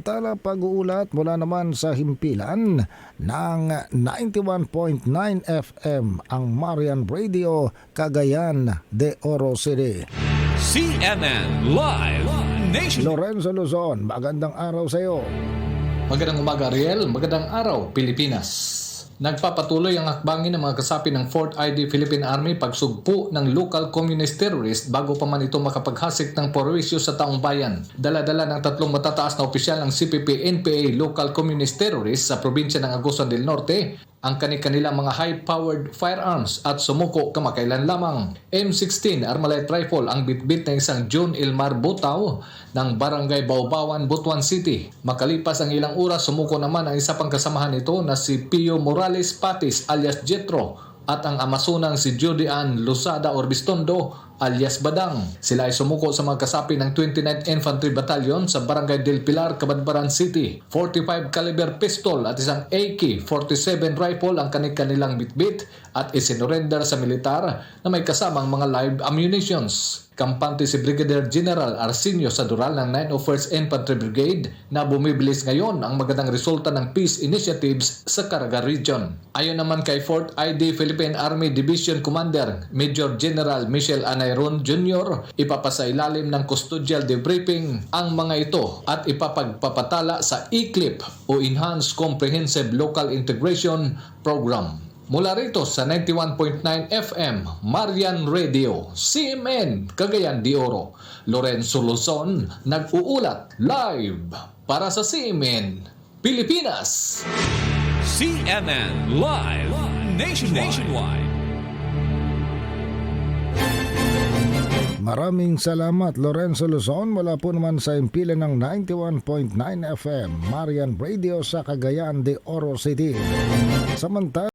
Tala pag-uulat mula naman sa himpilan ng 91.9 FM ang Marian Radio Cagayan de Oro City. CNN Live Nation. Lorenzo Luzon, magandang araw sa iyo. Magandang umaga, Ariel. Magandang araw, Pilipinas. Nagpapatuloy ang hakbangin ng mga kasapi ng 4th ID Philippine Army pagsugpo ng local communist terrorist bago pa man ito makapaghasik ng porwisyo sa taong bayan. Dala-dala ng tatlong matataas na opisyal ng CPP-NPA local communist terrorist sa probinsya ng Agusan del Norte ang kani-kanilang mga high-powered firearms at sumuko kamakailan lamang. M16 Armalite Rifle ang bitbit ng isang John Ilmar Butaw ng Barangay Baubawan, Butuan City. Makalipas ang ilang oras, sumuko naman ang isa pang kasamahan nito na si Pio Morales Patis alias Jetro at ang Amasunang si Judy Ann Lusada Orbistondo alias Badang. Sila ay sumuko sa mga kasapi ng 29th Infantry Battalion sa Barangay Del Pilar, Cabadbaran City. 45 caliber pistol at isang AK-47 rifle ang kanilang bitbit at isinurrender sa militar na may kasamang mga live ammunitions. Kampante si Brigadier General Arsenio Sadural ng 901st Infantry Brigade na bumibilis ngayon ang magandang resulta ng peace initiatives sa Caraga Region. Ayon naman kay 4th ID Philippine Army Division Commander Major General Michel Anayron Jr., ipapasa ilalim ng custodial debriefing ang mga ito at ipapagpapatala sa ECLIP o Enhanced Comprehensive Local Integration Program. Mula rito sa 91.9 FM, Marian Radio, CMN, Cagayan de Oro, Lorenzo Luzon, nag-uulat live para sa CMN, Pilipinas. CNN Live Nationwide. Nationwide. Maraming salamat Lorenzo Luzon mula po naman sa impilan ng 91.9 FM Marian Radio sa Cagayan de Oro City. Samantala